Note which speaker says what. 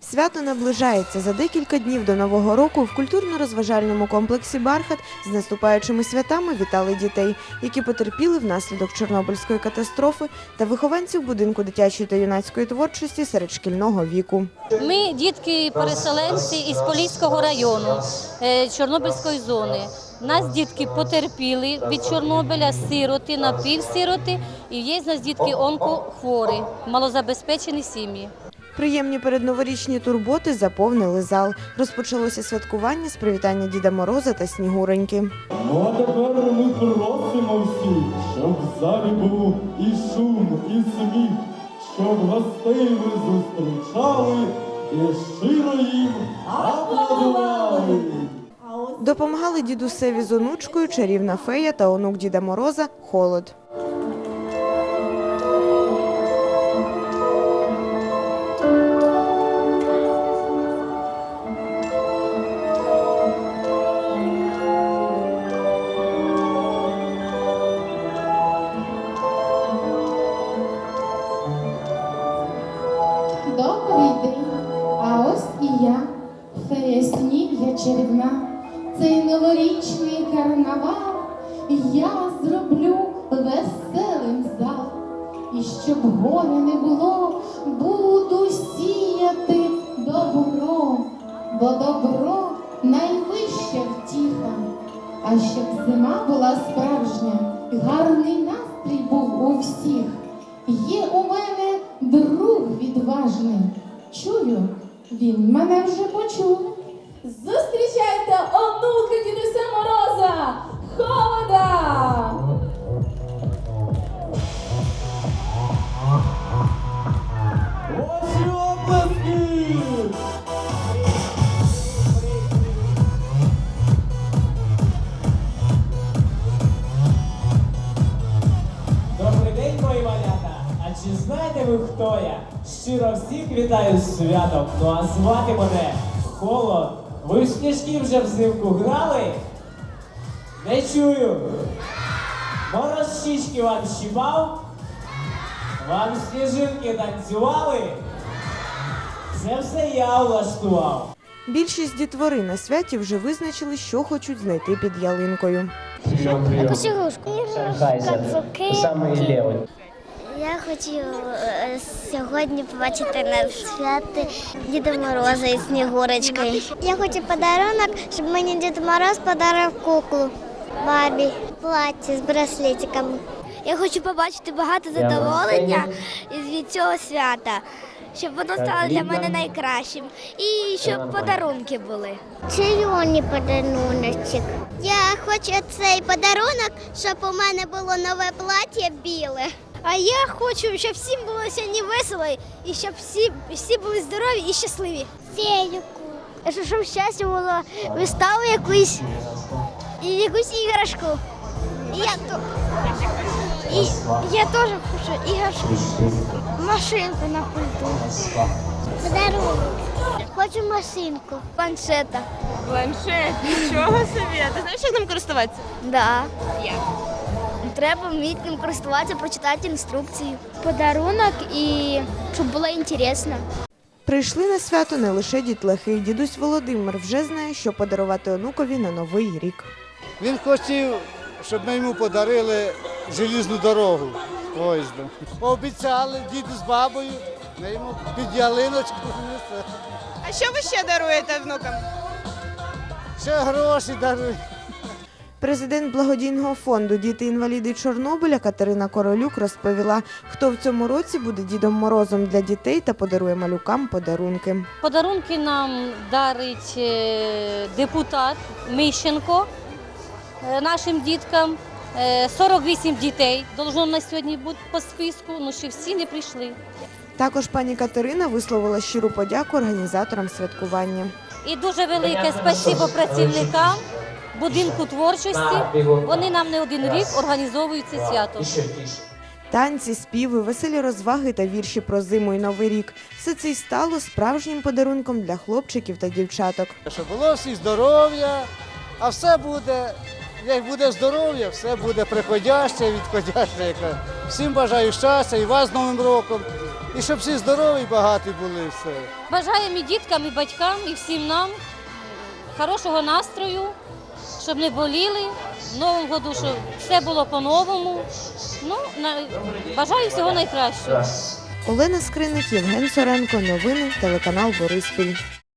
Speaker 1: Свято наближається за декілька днів до нового року. В культурно-розважальному комплексі Бархат з наступаючими святами вітали дітей, які потерпіли внаслідок Чорнобильської катастрофи та вихованців будинку дитячої та юнацької творчості серед шкільного віку.
Speaker 2: Ми дітки-переселенці із Поліського району е, Чорнобильської зони. Нас дітки потерпіли від Чорнобиля, сироти, напівсироти, і є з нас дітки онкохворі, малозабезпечені сім'ї.
Speaker 1: Приємні передноворічні турботи заповнили зал. Розпочалося святкування з привітання Діда Мороза та Снігуреньки.
Speaker 3: Ну а тепер ми просимо всіх, щоб в залі був і шум, і сміх, щоб гостей ви зустрічали і щиро їм аплодували.
Speaker 1: Допомагали дідусеві з онучкою чарівна фея та онук Діда Мороза Холод.
Speaker 4: Цей новорічний карнавал я зроблю веселим зал. І щоб горя не було, буду сіяти добро, бо добро найвища втіха. А щоб зима була справжня, гарний настрій був у всіх. Є у мене друг відважний. Чую, він мене вже почув.
Speaker 5: Чи знаєте ви, хто я? Щиро всіх вітаю з святом. Ну а звати мене Холод. Ви в сніжки вже взимку грали? Не чую. Мороз щічки вам щипав? Вам сніжинки танцювали? Це все я влаштував.
Speaker 1: Більшість дітвори на святі вже визначили, що хочуть знайти під ялинкою.
Speaker 6: Левий.
Speaker 7: Я хочу е, сьогодні побачити на святи Діда Мороза із Снігурочкою. Я хочу подарунок, щоб мені Дід Мороз подарив куклу Барбі, плаття з браслетиками. Я хочу побачити багато задоволення від цього свята, щоб воно стало для мене найкращим. І щоб подарунки були. Червоний подаруночок. Я хочу цей подарунок, щоб у мене було нове плаття біле. А я хочу, щоб всім було сьогодні весело і щоб всі, всі були здорові і щасливі. Феюку. Щоб, щоб щастя було виставу якусь і якусь іграшку. І я, то, і, я теж хочу іграшку. Машинку на пульту. Подарунок. Хочу машинку. Планшета.
Speaker 8: Планшет, нічого собі. Ти знаєш, як ним користуватися?
Speaker 7: Да. Як? Треба вміти ним користуватися, прочитати інструкцію. Подарунок і щоб було інтересно.
Speaker 1: Прийшли на свято не лише дітлахи. Дідусь Володимир вже знає, що подарувати онукові на новий рік.
Speaker 9: Він хотів, щоб ми йому подарили желізну дорогу поїздом. Обіцяли діду з бабою, ми йому під ялиночку.
Speaker 8: А що ви ще даруєте внукам?
Speaker 9: Ще гроші дарують.
Speaker 1: Президент благодійного фонду Діти-інваліди Чорнобиля Катерина Королюк розповіла, хто в цьому році буде Дідом Морозом для дітей та подарує малюкам подарунки.
Speaker 2: Подарунки нам дарить е, депутат Мищенко е, нашим діткам. Е, 48 дітей должно на сьогодні бути по списку, ну ще всі не прийшли.
Speaker 1: Також пані Катерина висловила щиру подяку організаторам святкування.
Speaker 2: І дуже велике спасибо працівникам будинку творчості. Вони нам не один рік організовують це свято.
Speaker 1: Танці, співи, веселі розваги та вірші про зиму і новий рік все це й стало справжнім подарунком для хлопчиків та дівчаток.
Speaker 9: Щоб було всі здоров'я, а все буде, як буде здоров'я, все буде приходяще, відходяще. Всім бажаю щастя і вас з Новим роком. І щоб всі здорові і багаті були все.
Speaker 2: Бажаємо і діткам, і батькам, і всім нам хорошого настрою, щоб не боліли. В новому году, щоб все було по-новому. Ну, на- бажаю всього найкращого.
Speaker 1: Олена Скриник, Євген Соренко. Новини телеканал Бориспіль.